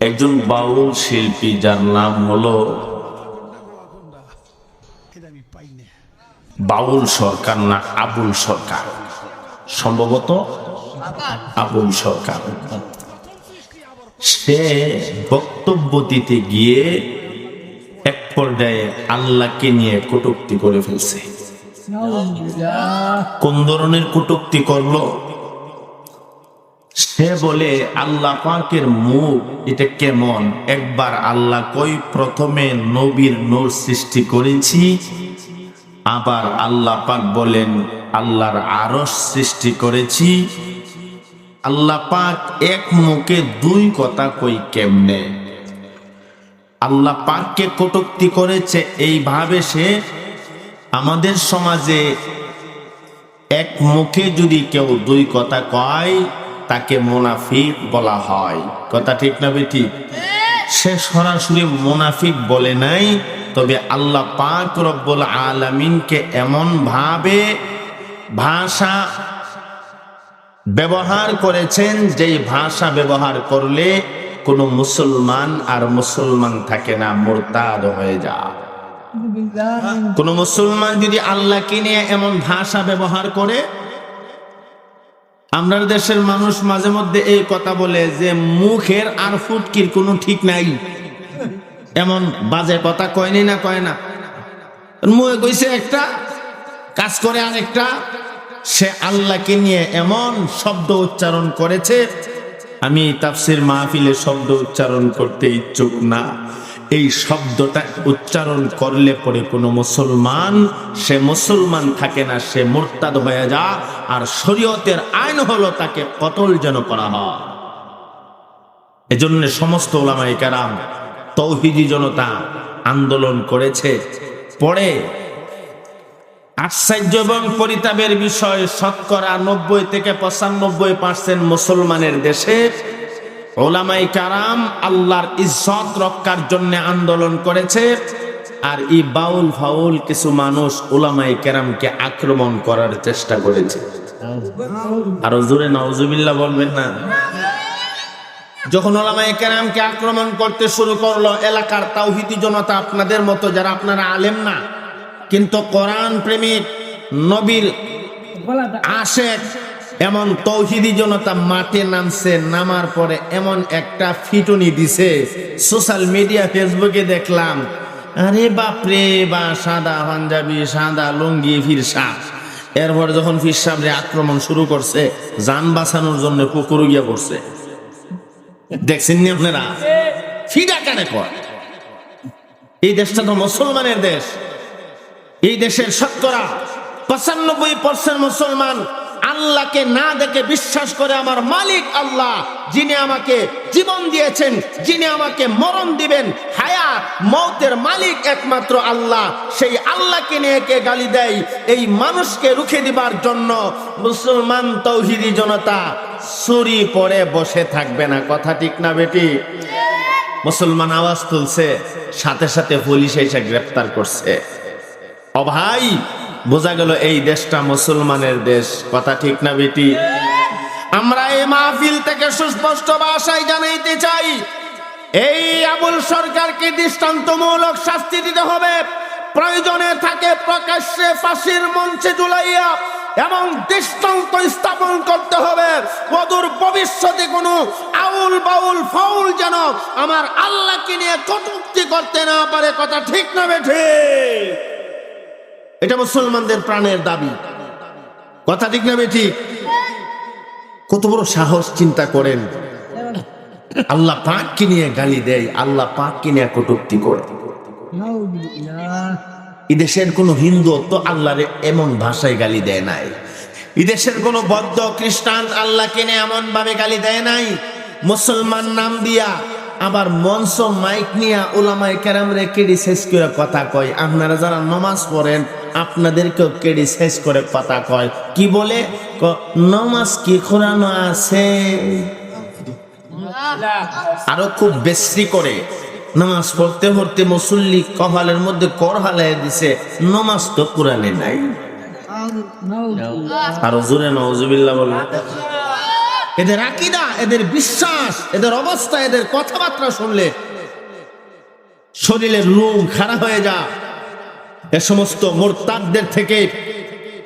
একজন বাউল শিল্পী যার নাম হলো বাউল সরকার না আবুল সরকার। সম্ভবত আবুল সরকার। সে বক্তব্য দিতে গিয়ে এক পর্যায়ে আল্লাহকে নিয়ে কটুক্তি করে ফেলছে। কোন ধরনের কটুক্তি করল? সে বলে, আল্লাহ পাকের মুখ, এটা কেমন? একবার আল্লাহ কই প্রথমে নবীর নূর সৃষ্টি করেছি, আবার আল্লাহ পাক বলেন, আল্লাহর আরস সৃষ্টি করেছি। আল্লাহ পাক এক মুখে দুই কথা কই কেমনে? আল্লাহ পাককে কটুক্তি করেছে, এইভাবে সে আমাদের সমাজে এক মুখে যদি কেউ দুই কথা কয় তাকে মোনাফিক বলা হয়। কথা ঠিক না বেটি? সে সরাসরি মোনাফিক বলে নাই তবে আল্লাহ পাক রব্বুল আলামিনকে এমন ভাবে ভাষা ব্যবহার করেছেন যেই ভাষা ব্যবহার করলে কোনো মুসলমান আর মুসলমান থাকে না মোরতাদ হয়ে যায়। কোন মুসলমান যদি আল্লাহকে নিয়ে এমন ভাষা ব্যবহার করে আমরা দেশের মানুষ মাঝে মধ্যে এই কথা বলে যে মুখের আর ফুটকির কোনো ঠিক নাই। এমন বাজে কথা কয়নি না কয় না? মুখে কইছে একটা, কাজ করে আরেকটা। সে আল্লাহকে নিয়ে এমন শব্দ উচ্চারণ করেছে, আমি তাফসির মাহফিলে শব্দ উচ্চারণ করতে ইচ্ছুক না। এই শব্দটা উচ্চারণ করলে পরে কোনো মুসলমান, সে মুসলমান থাকে না, সে মোরতাদ হয়ে যা, আর শরীয়তের আইন হলো তাকে কতল যেন করা হয়। এজন্য সমস্ত ওলামাই কারাম তৌহিদি জনতা আন্দোলন করেছে। পরে আশ্চর্য এবং পরিতাপের বিষয়, শতকরা নব্বই থেকে পঁচানব্বই পার্সেন্ট মুসলমানের দেশে ওলামাই কারাম আল্লাহর ইজ্জত রক্ষার জন্য আন্দোলন করেছে, আর ই বাউল ফাউল কিছু মানুষ ওলামাই কেরামকে আক্রমণ করার চেষ্টা করেছে। আরও জোরে নওজুবিল্লা বলবেন না। যখন ওলামাই কেরামকে আক্রমণ করতে শুরু করল, এলাকার তাওহিদি জনতা আপনাদের মতো যারা আপনারা আলেম না, কিন্তু কোরআন প্রেমিক, নবীর আশেক এমন তৌহিদি জনতা মাঠে নামছে, নামার পরে এমন একটা ফিটুনি দিছে। সোশ্যাল মিডিয়া, ফেসবুকে দেখলাম, আরে বাপরে, বা সাদা পাঞ্জাবি, সাদা লুঙ্গি ফিরসা এরপর যখন ফিরসাবরে আক্রমণ শুরু করছে, যান বাঁচানোর জন্য পুকুর গিয়া পড়ছে। দেখছেন নি আপনারা? ফিডা কানে কয়? এই দেশটা তো মুসলমানের দেশ। এই দেশের শতকরা পঁচানব্বই পার্সেন্ট মুসলমান আল্লাহকে না দেখে বিশ্বাস করে আমার মালিক আল্লাহ, যিনি আমাকে জীবন দিয়েছেন, যিনি আমাকে মরণ দিবেন, হায়া, মৌতের মালিক একমাত্র আল্লাহ। সেই আল্লাহকে নিয়ে কে গালি দেয়? এই মানুষকে রুখে দিবার জন্য মুসলমান তৌহিদি জনতা সুরি পরে বসে থাকবে না। কথা ঠিক না বেটি? মুসলমান আওয়াজ তুলছে, সাথে সাথে পুলিশ এসে গ্রেফতার করছে। ও ভাই বোঝা গেল এই দেশটা মুসলমানের দেশ। কথা ঠিক না বেটি? আমরা এই মাহফিল থেকে সুস্পষ্ট ভাষায় জানাইতে চাই, এই আবুল সরকারকে দৃষ্টান্তমূলক শাস্তি দিতে হবে। প্রয়োজনে থাকে প্রকাশ্যে ফাঁসির মঞ্চে জুলাইয়া এবং দৃষ্টান্ত স্থাপন করতে হবে। অদূর ভবিষ্যতে কোনো আউল বাউল ফাউল যেন আমার আল্লাহকে নিয়ে কটুক্তি করতে না পারে। কথা ঠিক না বেঠে? এটা মুসলমানদের প্রাণের দাবি। কথা ঠিক না বেঠিক কত বড় সাহস চিন্তা করেন। আল্লাহ পাককে নিয়ে গালি দেয়, আল্লাহ পাককে নিয়ে কটুক্তি করে। এই দেশের কোন হিন্দু তো আল্লাহরে এমন ভাষায় গালি দেয় নাই। এই দেশের কোন বৌদ্ধ, খ্রিস্টান আল্লাহকে নিয়ে এমন ভাবে গালি দেয় নাই। মুসলমান নাম দিয়া আবার মঞ্চ মাইক নিয়া ওলামাই কেরাম রে কেডি শেষ করে কথা কয়। আপনারা যারা নমাজ পড়েন আপনাদেরকেও কেডি শেষ করে পাতা কয়। কি বলে? নমাজ কি কোরআন আছে? আরও খুব বেশি করে। নামাজ পড়তে পড়তে মুসল্লি কপালের মধ্যে কর হালাই দিছে। নমাজ তো কোরআনে নাই। আরও জোরে নজুবিল্লাহ বলুন। এদের আকিদা, এদের বিশ্বাস, এদের অবস্থা, এদের কথাবার্তা শুনলে শরীরের রোগ খারাপ হয়ে যা এ সমস্ত মোরতাদদের থেকে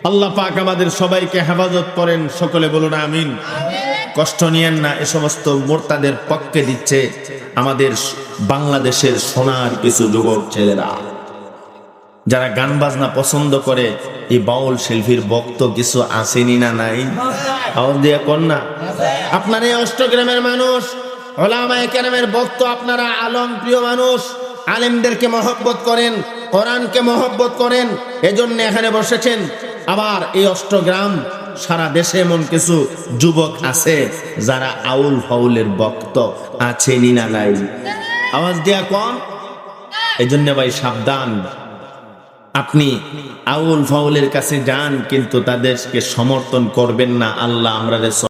আল্লাহ পাক আমাদের সবাইকে হেফাজত করেন। সকলে বলুন আমিন। কষ্ট নিয়েন না এ সমস্ত মোরতাদের পক্ষে দিচ্ছে আমাদের বাংলাদেশের সোনার কিছু যুবক ছেলেরা। যারা গান বাজনা পছন্দ করে এই বাউল শিল্পীর বক্ত কিছু আসেনি না নাই? আওয়াজ দিয়ে না? আপনার এই অষ্টগ্রামের মানুষ ওলামায়ে কেরামের বক্ত আপনারা আলম প্রিয় মানুষ আলেমদেরকে মহব্বত করেন। কোরআনকে মহব্বত করেন, এজন্য এখানে বসেছেন। আবার এই অষ্টগ্রাম, সারা দেশে এমন কিছু যুবক আছে যারা আউল ফাউলের বক্ত আছেনি না নাই। আওয়াজ দেয়া কম এই জন্য ভাই সাবধান। আপনি আউল ফাউলের কাছে যান, কিন্তু তাদেরকে সমর্থন করবেন না। আল্লাহ আমরা